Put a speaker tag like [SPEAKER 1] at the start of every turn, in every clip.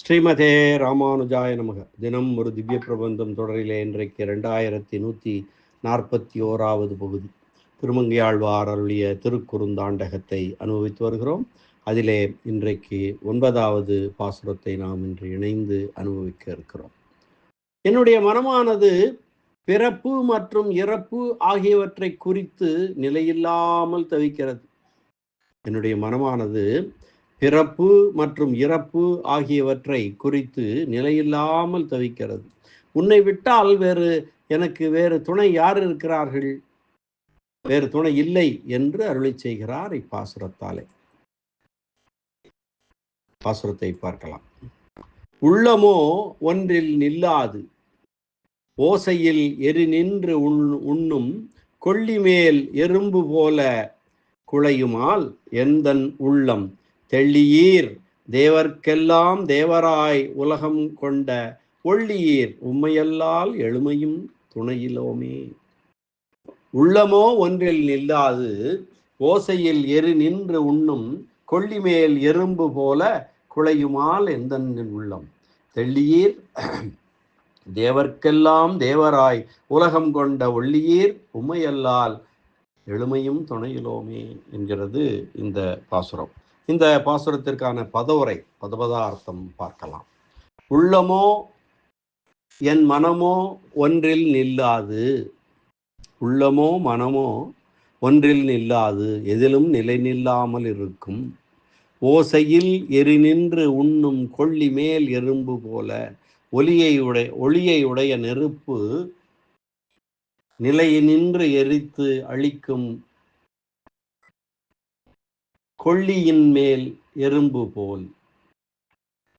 [SPEAKER 1] ஸ்ரீமதே ராமானுஜாய நமக. தினம் ஒரு திவ்ய பிரபந்தம் தொடரிலே இன்றைக்கு ரெண்டாயிரத்தி நூற்றி நாற்பத்தி ஓராவது பகுதி. திருமங்கையாழ்வார் அருளிய திருக்குறுந்தாண்டகத்தை அனுபவித்து வருகிறோம். அதிலே இன்றைக்கு ஒன்பதாவது பாசுரத்தை நாம் இன்று இணைந்து அனுபவிக்க இருக்கிறோம். என்னுடைய மனமானது பிறப்பு மற்றும் இறப்பு ஆகியவற்றை குறித்து நிலையில்லாமல் தவிக்கிறது. என்னுடைய மனமானது பிறப்பு மற்றும் இறப்பு ஆகியவற்றை குறித்து நிலையில்லாமல் தவிக்கிறது. உன்னை விட்டால் வேறு எனக்கு வேறு துணை யார் இருக்கிறார்கள்? வேறு துணை இல்லை என்று அருளை செய்கிறார் இப்பாசுரத்தாலே. பாசுரத்தை பார்க்கலாம். உள்ளமோ ஒன்றில் நில்லாது. ஓசையில் எரி நின்று உண் உண்ணும் கொள்ளிமேல் எறும்பு போல குழையுமால் எந்தன் உள்ளம் தெள்ளியீர் தேவர்க்கெல்லாம் தேவராய் உலகம் கொண்ட ஒள்ளியீர். உம்மையல்லால் எழுமையும் துணையிலோமே. உள்ளமோ ஒன்றில் நில்லாது ஓசையில் எரு நின்று உண்ணும் கொள்ளிமேல் எறும்பு போல குழையுமால் எந்தன் உள்ளம். தெள்ளியீர் தேவர்க்கெல்லாம் தேவராய் உலகம் கொண்ட ஒள்ளியீர். உம்மையல்லால் எழுமையும் துணையிலோமே என்கிறது இந்த பாசுரம். இந்த பாசுரத்திற்கான பதவுரை பதபதார்த்தம் பார்க்கலாம். உள்ளமோ என் மனமோ ஒன்றில் நில்லாது. உள்ளமோ மனமோ ஒன்றில் நில்லாது. எதிலும் நிலை நில்லாமல் இருக்கும். ஓசையில் எரி நின்று உண்ணும் கொள்ளி மேல் எறும்பு போல ஒலியை உடைய ஒளியை உடைய நெருப்பு நிலையினின்று எரித்து அழிக்கும் கொள்ளியின் மேல் எறும்பு போல்.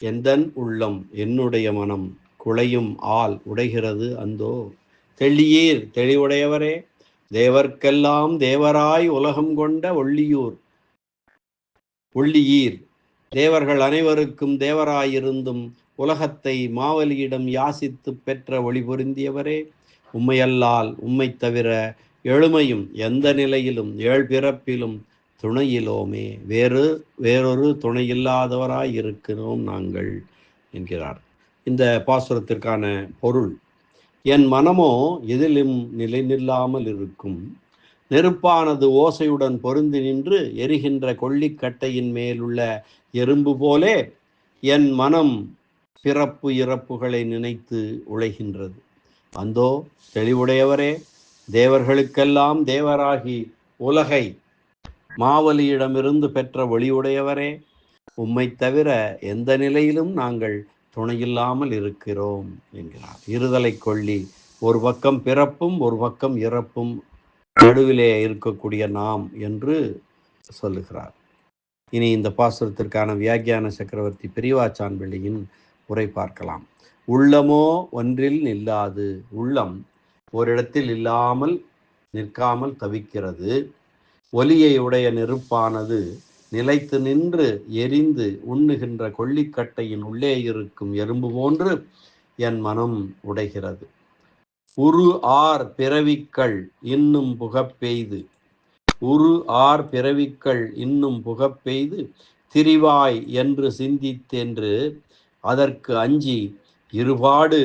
[SPEAKER 1] எந்தன் உள்ளம் என்னுடைய மனம்? குழையும் ஆள் உடைகிறது அந்தோ. தெளியீர் தெளிவுடையவரே தேவர்க்கெல்லாம் தேவராய் உலகம் கொண்ட ஒள்ளியூர். ஒள்ளியீர் தேவர்கள் அனைவருக்கும் தேவராயிருந்தும் உலகத்தை மாவலியிடம் யாசித்து பெற்ற ஒளி பொருந்தியவரே உம்மையல்லால் உம்மை தவிர எழுமையும் எந்த நிலையிலும் ஏழ் பிறப்பிலும் துணையிலோமே. வேறு வேறொரு துணையில்லாதவராய் இருக்கிறோம் நாங்கள் என்கிறார். இந்த பாசுரத்திற்கான பொருள் என் மனமோ எதிலும் நிலை நில்லாமல் இருக்கும். நெருப்பானது ஓசையுடன் பொருந்தி நின்று எரிகின்ற கொள்ளிக்கட்டையின் மேலுள்ள எறும்பு போலே என் மனம் பிறப்பு இறப்புகளை நினைத்து உழைகின்றது. அந்தோ தெளிவுடையவரே தேவர்களுக்கெல்லாம் தேவராகி உலகை மாவலியிடமிருந்து பெற்ற ஒளியுடையவரே உம்மை தவிர எந்த நிலையிலும் நாங்கள் துணையில்லாமல் இருக்கிறோம் என்கிறார். இருதலை கொள்ளி ஒரு பக்கம் பிறப்பும் ஒரு பக்கம் இறப்பும் நடுவிலே இருக்கக்கூடிய நாம் என்று சொல்லுகிறார். இனி இந்த பாசுரத்திற்கான வியாக்கியான சக்கரவர்த்தி பெரியவாச்சான்பிள்ளையின் உரை பார்க்கலாம். உள்ளமோ ஒன்றில் நில்லாது. உள்ளம் ஓரிடத்தில் இல்லாமல் நிற்காமல் தவிக்கிறது. ஒலியை உடைய நெருப்பானது நிலைத்து நின்று எரிந்து உண்ணுகின்ற கொள்ளிக்கட்டையின் உள்ளே இருக்கும் எறும்பு போன்று என் மனம் உடைகிறது. உரு ஆர் பிறவிக்கள் இன்னும் புகப்பெய்து. உரு ஆர் பிறவிக்கள் இன்னும் புகப்பெய்து. திரிவாய் என்று சிந்தித்தென்று அதற்கு அஞ்சி இருபாடு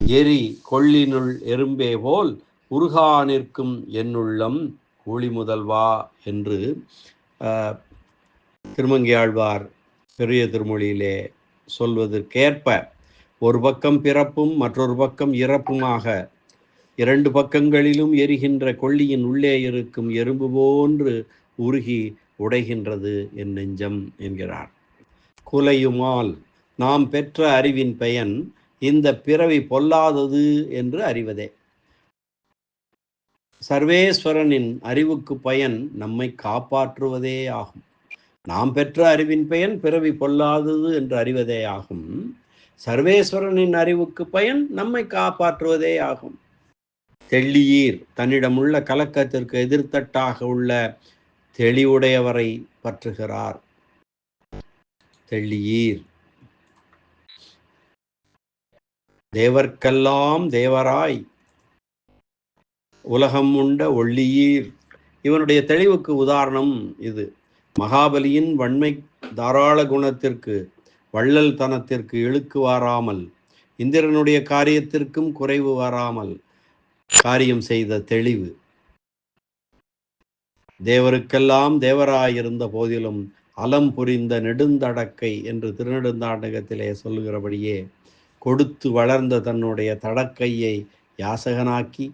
[SPEAKER 1] எரி கொள்ளினுள் எறும்பே போல் உருகா நிற்கும் என்னுள்ளம். கூலி முதல்வா என்று திருமங்கியாழ்வார் பெரிய திருமொழியிலே சொல்வதற்கேற்ப ஒரு பக்கம் பிறப்பும் மற்றொரு பக்கம் இறப்புமாக இரண்டு பக்கங்களிலும் எரிகின்ற கொள்ளியின் உள்ளே இருக்கும் எறும்பு போன்று உருகி உடைகின்றது என் நெஞ்சம் என்கிறார். குலையுமால் நாம் பெற்ற அறிவின் பயன் இந்த பிறவி பொல்லாதது என்று அறிவதே. சர்வேஸ்வரனின் அறிவுக்கு பயன் நம்மை காப்பாற்றுவதே ஆகும். நாம் பெற்ற அறிவின் பயன் பிறவி பொல்லாதது என்று அறிவதே ஆகும். சர்வேஸ்வரனின் அறிவுக்கு பயன் நம்மை காப்பாற்றுவதே ஆகும். தெள்ளியீர் தன்னிடமுள்ள கலக்கத்திற்கு எதிர்த்தட்டாக உள்ள தெளிவுடையவரை பற்றுகிறார். தெள்ளியீர். தேவர்க்கெல்லாம் தேவராய் உலகம் உண்ட ஒள்ளியீர். இவனுடைய தெளிவுக்கு உதாரணம் இது. மகாபலியின் வன்மை தாராள குணத்திற்கு வள்ளல் தனத்திற்கு இழுக்கு வாராமல் இந்திரனுடைய காரியத்திற்கும் குறைவு வராமல் காரியம் செய்த தெளிவு. தேவருக்கெல்லாம் தேவராயிருந்த போதிலும் அலம் புரிந்த நெடுந்தடக்கை என்று திருநெடுந்தாண்டகத்திலே சொல்லுகிறபடியே கொடுத்து வளர்ந்த தன்னுடைய தடக்கையை யாசகனாக்கி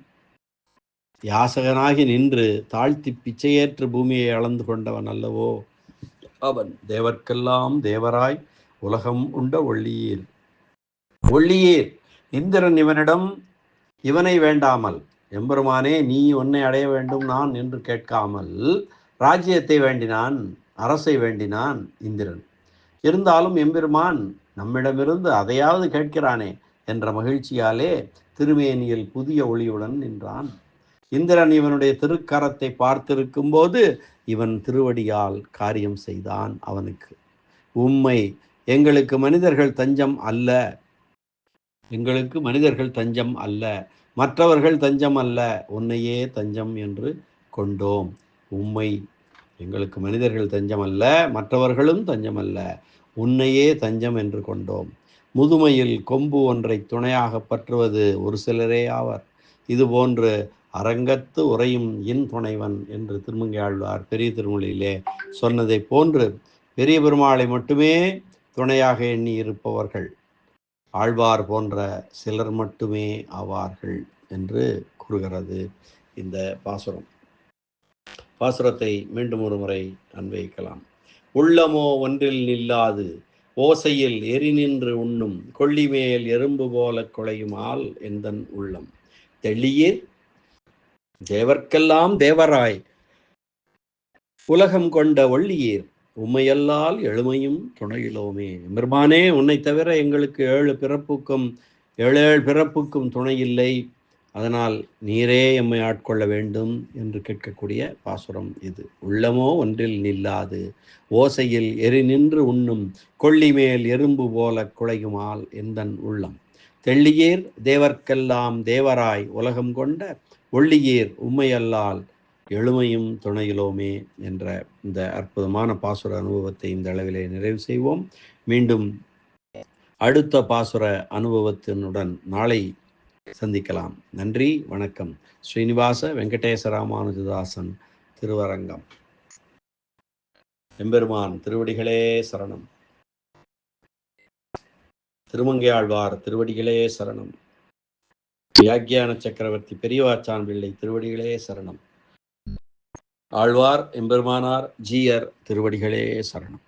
[SPEAKER 1] யாசகனாகி நின்று தாழ்த்தி பிச்சையேற்று பூமியை அளந்து கொண்டவன் அல்லவோ? அவன் தேவர்க்கெல்லாம் தேவராய் உலகம் உண்ட ஒள்ளியீர் ஒள்ளியீர் இந்திரன் இவனிடம் இவனை வேண்டாமல் எம்பெருமானே நீ உன்னை அடைய வேண்டும் நான் என்று கேட்காமல் ராஜ்யத்தை வேண்டினான் அரசை வேண்டினான் இந்திரன். இருந்தாலும் எம்பெருமான் நம்மிடமிருந்து அதையாவது கேட்கிறானே என்ற மகிழ்ச்சியாலே திருமேனியில் புதிய ஒளியுடன் நின்றான். இந்திரன் இவனுடைய திருக்கரத்தை பார்த்திருக்கும் போது இவன் திருவடியால் காரியம் செய்தான் அவனுக்கு. உம்மை எங்களுக்கு மனிதர்கள் தஞ்சம் அல்ல. எங்களுக்கு மனிதர்கள் தஞ்சம் அல்ல. மற்றவர்கள் தஞ்சம் அல்ல. உன்னையே தஞ்சம் என்று கொண்டோம். உம்மை எங்களுக்கு மனிதர்கள் தஞ்சம் அல்ல. மற்றவர்களும் தஞ்சம் அல்ல. உன்னையே தஞ்சம் என்று கொண்டோம். முதுமையில் கொம்பு ஒன்றை துணையாக பற்றுவது ஒரு சிலரே ஆவர். இதுபோன்று அரங்கத்து உரையும் இன் துணைவன் என்று திருமங்கையாழ்வார் பெரிய திருமொழியிலே சொன்னதை போன்று பெரிய பெருமாளை மட்டுமே துணையாக எண்ணி இருப்பவர்கள். ஆழ்வார் போன்ற சிலர் மட்டுமே ஆவார்கள் என்று கூறுகிறது இந்த பாசுரம். பாசுரத்தை மீண்டும் ஒரு முறை அன்வைக்கலாம் உள்ளமோ ஒன்றில் நில்லாது ஓசையில் எரி நின்று உண்ணும் கொள்ளிமேல் எறும்பு போல குலையுமால் எந்தன் உள்ளம். தெள்ளியீர் தேவர்க்கெல்லாம் தேவராய். உலகம் கொண்ட ஒள்ளியீர் உம்மையல்லால் எழுமையும் துணையிலோமே. பெருமானே உன்னை தவிர எங்களுக்கு ஏழு பிறப்புக்கும் ஏழு ஏழு பிறப்புக்கும் துணை இல்லை அதனால் நீரே எம்மை ஆட்கொள்ள வேண்டும் என்று கேட்கக்கூடிய பாசுரம் இது. உள்ளமோ ஒன்றில் நில்லாது. ஓசையில் எரி நின்று உண்ணும் கொள்ளி மேல் எறும்பு போல குலையுமால் எந்தன் உள்ளம். தெள்ளியீர் தேவர்க்கெல்லாம் தேவராய் உலகம் கொண்ட ஒள்ளியீர் உம்மையல்லால் எழுமையும் துணையிலோமே என்ற இந்த அற்புதமான பாசுர அனுபவத்தை இந்த அளவிலே நிறைவு செய்வோம். மீண்டும் அடுத்த பாசுர அனுபவத்தினுடன் நாளை சந்திக்கலாம். நன்றி வணக்கம். ஸ்ரீனிவாச வெங்கடேச ராமானுஜதாசன் திருவரங்கம். எம்பெருமான் திருவடிகளே சரணம். திருமங்கையாழ்வார் திருவடிகளே சரணம். வியாக்கியான சக்கரவர்த்தி பெரியவாச்சான் பிள்ளை திருவடிகளே சரணம். ஆழ்வார் எம்பெருமானார் ஜீயர் திருவடிகளே சரணம்.